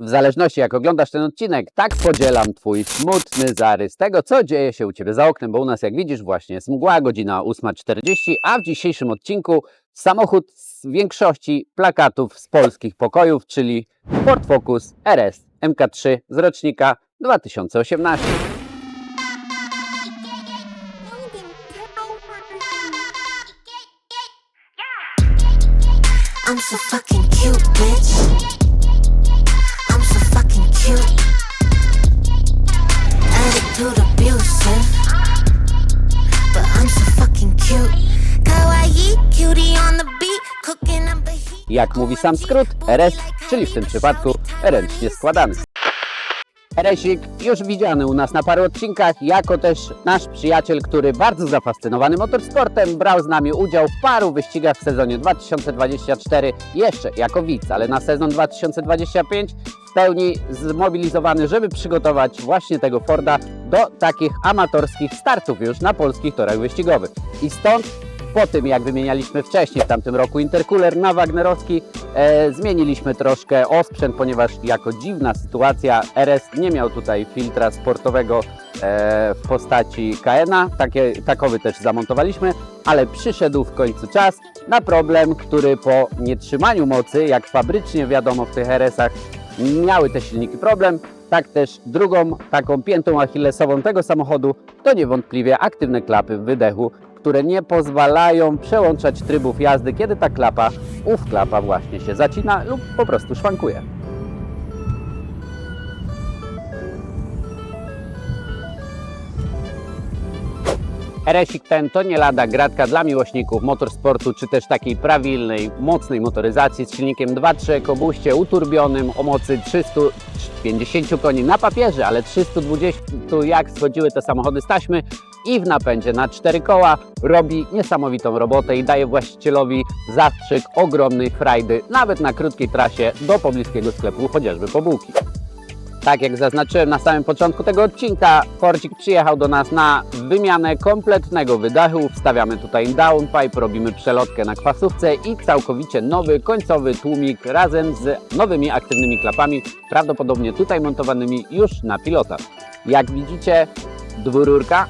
W zależności jak oglądasz ten odcinek, tak podzielam Twój smutny zarys tego, co dzieje się u Ciebie za oknem, bo u nas, jak widzisz, właśnie jest mgła, godzina 8.40, a w dzisiejszym odcinku samochód z większości plakatów z polskich pokojów, czyli Ford Focus RS MK3 z rocznika 2018. Jak mówi sam skrót, RS, czyli w tym przypadku ręcznie składany. RS-ik już widziany u nas na paru odcinkach, jako też nasz przyjaciel, który bardzo zafascynowany motorsportem, brał z nami udział w paru wyścigach w sezonie 2024, jeszcze jako widz, ale na sezon 2025 w pełni zmobilizowany, żeby przygotować właśnie tego Forda do takich amatorskich startów już na polskich torach wyścigowych. I stąd po tym, jak wymienialiśmy wcześniej w tamtym roku intercooler na Wagnerowski, e, zmieniliśmy troszkę osprzęt, ponieważ jako dziwna sytuacja RS nie miał tutaj filtra sportowego e, w postaci KN-a. Takie, takowy też zamontowaliśmy, ale przyszedł w końcu czas na problem, który po nietrzymaniu mocy, jak fabrycznie wiadomo w tych RS-ach, miały te silniki problem. Tak też drugą taką piętą achillesową tego samochodu to niewątpliwie aktywne klapy w wydechu, które nie pozwalają przełączać trybów jazdy, kiedy ta klapa, ów klapa właśnie się zacina lub po prostu szwankuje. RS-ik ten to nie lada gratka dla miłośników motorsportu, czy też takiej prawilnej, mocnej motoryzacji z silnikiem 2.3 EcoBooście uturbionym o mocy 350 koni na papierze, ale 320 jak schodziły te samochody z taśmy i w napędzie na cztery koła robi niesamowitą robotę i daje właścicielowi zastrzyk ogromnej frajdy, nawet na krótkiej trasie do pobliskiego sklepu, chociażby po bułki. Tak jak zaznaczyłem na samym początku tego odcinka, Fordzik przyjechał do nas na wymianę kompletnego wydechu. Wstawiamy tutaj downpipe, robimy przelotkę na kwasówce i całkowicie nowy końcowy tłumik razem z nowymi aktywnymi klapami, prawdopodobnie tutaj montowanymi już na pilota. Jak widzicie, dwururka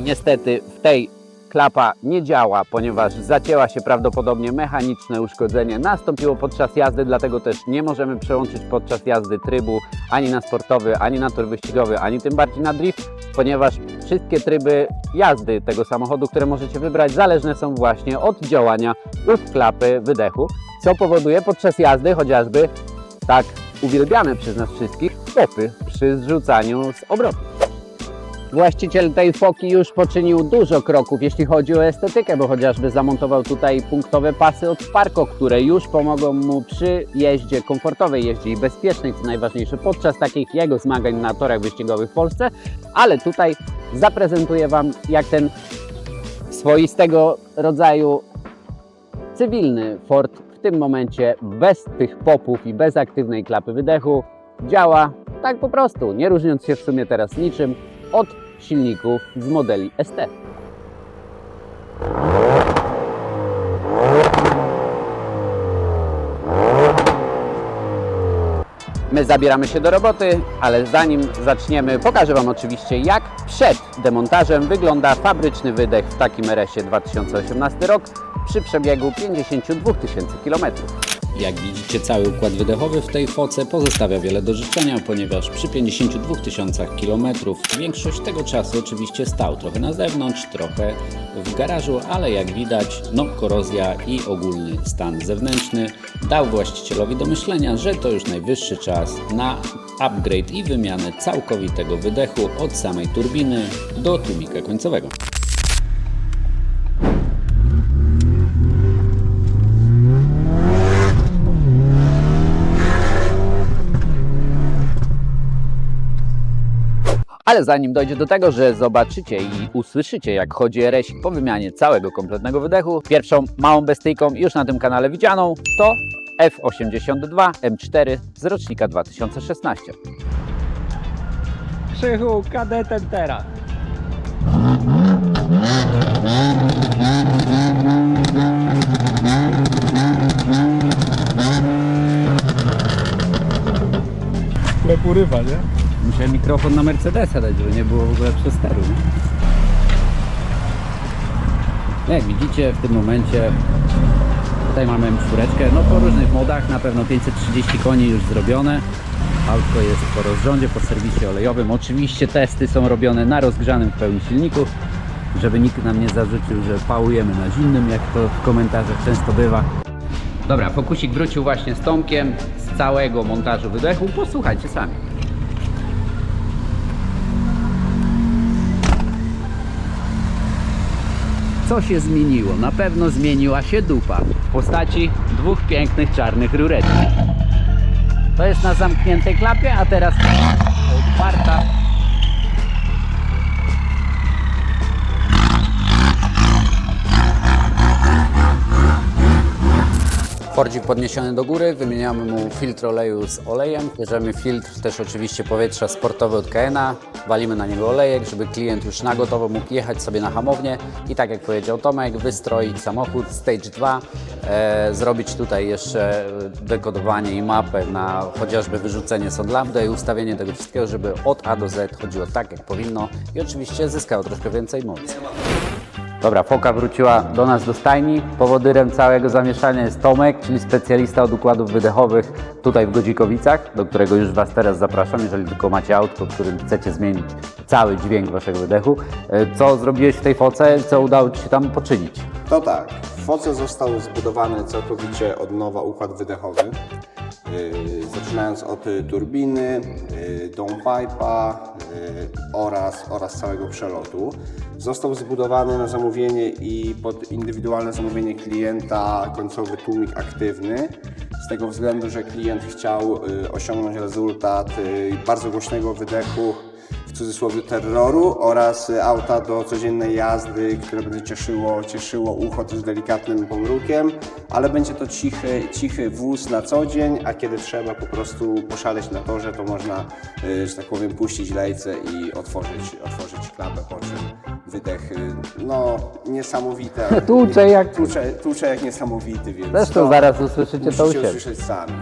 niestety w tej klapa nie działa, ponieważ zacięła się prawdopodobnie mechaniczne uszkodzenie. Nastąpiło podczas jazdy, dlatego też nie możemy przełączyć podczas jazdy trybu ani na sportowy, ani na tor wyścigowy, ani tym bardziej na drift, ponieważ wszystkie tryby jazdy tego samochodu, które możecie wybrać, zależne są właśnie od działania ów klapy wydechu, co powoduje podczas jazdy chociażby tak uwielbiane przez nas wszystkich popy przy zrzucaniu z obrotu. Właściciel tej foki już poczynił dużo kroków, jeśli chodzi o estetykę, bo chociażby zamontował tutaj punktowe pasy od Sparko, które już pomogą mu przy jeździe, komfortowej jeździe i bezpiecznej, co najważniejsze, podczas takich jego zmagań na torach wyścigowych w Polsce. Ale tutaj zaprezentuję Wam, jak ten swoistego rodzaju cywilny Ford w tym momencie bez tych popów i bez aktywnej klapy wydechu działa tak po prostu, nie różniąc się w sumie teraz niczym od silników z modeli ST. My zabieramy się do roboty, ale zanim zaczniemy, pokażę Wam oczywiście, jak przed demontażem wygląda fabryczny wydech w takim RS-ie 2018 rok przy przebiegu 52 tysięcy kilometrów. Jak widzicie, cały układ wydechowy w tej foce pozostawia wiele do życzenia, ponieważ przy 52 tysiącach kilometrów większość tego czasu oczywiście stał trochę na zewnątrz, trochę w garażu, ale jak widać, no korozja i ogólny stan zewnętrzny dał właścicielowi do myślenia, że to już najwyższy czas na upgrade i wymianę całkowitego wydechu od samej turbiny do tłumika końcowego. Ale zanim dojdzie do tego, że zobaczycie i usłyszycie, jak chodzi RS po wymianie całego kompletnego wydechu, pierwszą małą bestyjką już na tym kanale widzianą to F82 M4 z rocznika 2016. Krzychu, kadetem teraz. Chleb urywa, nie? Musiałem mikrofon na Mercedesa dać, żeby nie było w ogóle przesteru. nie? Jak widzicie w tym momencie tutaj mamy M4, no po różnych modach, na pewno 530 koni już zrobione. Autko jest po rozrządzie, po serwisie olejowym. Oczywiście testy są robione na rozgrzanym w pełni silniku, żeby nikt nam nie zarzucił, że pałujemy na zimnym, jak to w komentarzach często bywa. Dobra, fokusik wrócił właśnie z Tomkiem z całego montażu wydechu. Posłuchajcie sami. Co się zmieniło? Na pewno zmieniła się dupa w postaci dwóch pięknych czarnych rureczek. To jest na zamkniętej klapie, a teraz otwarta. Fordzik podniesiony do góry, wymieniamy mu filtr oleju z olejem, bierzemy filtr też oczywiście powietrza sportowy od KN-a, walimy na niego olejek, żeby klient już na gotowo mógł jechać sobie na hamownię i tak jak powiedział Tomek, wystroić samochód Stage 2, e, zrobić tutaj jeszcze dekodowanie i mapę na chociażby wyrzucenie sod lambda i ustawienie tego wszystkiego, żeby od A do Z chodziło tak jak powinno i oczywiście zyskało troszkę więcej mocy. Dobra, foka wróciła do nas do stajni. Powodyrem całego zamieszania jest Tomek, czyli specjalista od układów wydechowych tutaj w Godzikowicach, do którego już Was teraz zapraszam, jeżeli tylko macie autko, którym chcecie zmienić cały dźwięk Waszego wydechu. E, Co zrobiłeś w tej foce? Co udało Ci się tam poczynić? To tak, w foce został zbudowany całkowicie od nowa układ wydechowy. Yy, zaczynając od y, turbiny, yy, downpipe'a oraz, oraz całego przelotu. Został zbudowany na zamówienie i pod indywidualne zamówienie klienta końcowy tłumik aktywny. Z tego względu, że klient chciał y, osiągnąć rezultat y, bardzo głośnego wydechu w cudzysłowie terroru oraz y, auta do codziennej jazdy, które będzie cieszyło, cieszyło ucho też delikatnym pomrukiem, ale będzie to cichy, cichy wóz na co dzień, a kiedy trzeba po prostu poszaleć na torze, to można, y, że tak powiem, puścić lejce i otworzyć, otworzyć klapę, po czym wydech, y, no niesamowite. Tłucze jak- Tłucze, tłucze jak niesamowity, więc Zresztą to zaraz usłyszycie to u siebie. usłyszeć sami.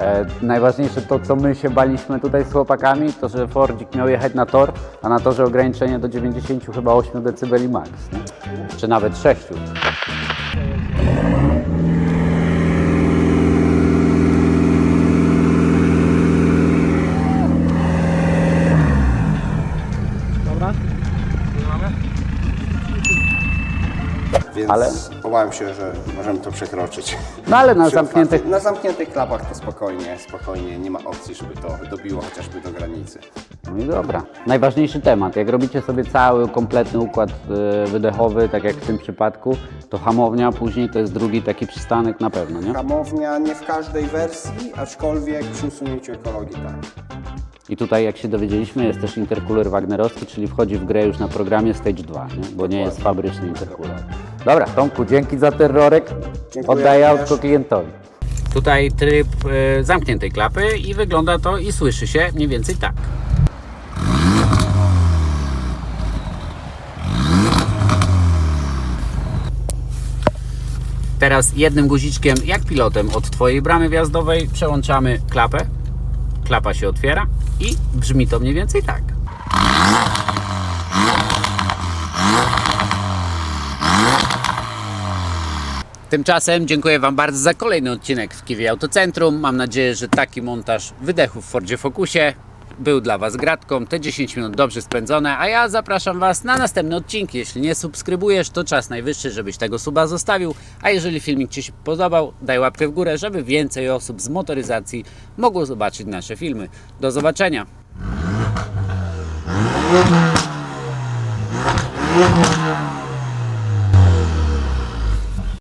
E, najważniejsze to, co my się baliśmy tutaj z chłopakami, to że Fordzik miał jechać na tor, a na torze ograniczenie do 90 chyba 8 dB max, nie? czy nawet 6. Dobra? Więc Ale- obawiam się, że możemy to przekroczyć. No ale na Przy zamkniętych, Na zamkniętych klapach to spokojnie, spokojnie, nie ma opcji, żeby to dobiło chociażby do granicy. No i dobra. Najważniejszy temat. Jak robicie sobie cały kompletny układ e, wydechowy, tak jak w tym przypadku, to hamownia później to jest drugi taki przystanek na pewno, nie? Hamownia nie w każdej wersji, aczkolwiek przy usunięciu ekologii tak. I tutaj, jak się dowiedzieliśmy, jest też intercooler wagnerowski, czyli wchodzi w grę już na programie Stage 2, nie? bo nie jest fabryczny intercooler. Dobra, Tomku, dzięki za terrorek. Dziękuję Oddaję również. autko klientowi. Tutaj tryb e, zamkniętej klapy i wygląda to i słyszy się mniej więcej tak. Teraz jednym guziczkiem, jak pilotem od Twojej bramy wjazdowej, przełączamy klapę. Klapa się otwiera i brzmi to mniej więcej tak. Tymczasem dziękuję Wam bardzo za kolejny odcinek w Kiwie Autocentrum. Mam nadzieję, że taki montaż wydechów w Fordzie Focusie był dla Was gratką. Te 10 minut dobrze spędzone, a ja zapraszam Was na następne odcinki. Jeśli nie subskrybujesz, to czas najwyższy, żebyś tego suba zostawił. A jeżeli filmik Ci się podobał, daj łapkę w górę, żeby więcej osób z motoryzacji mogło zobaczyć nasze filmy. Do zobaczenia!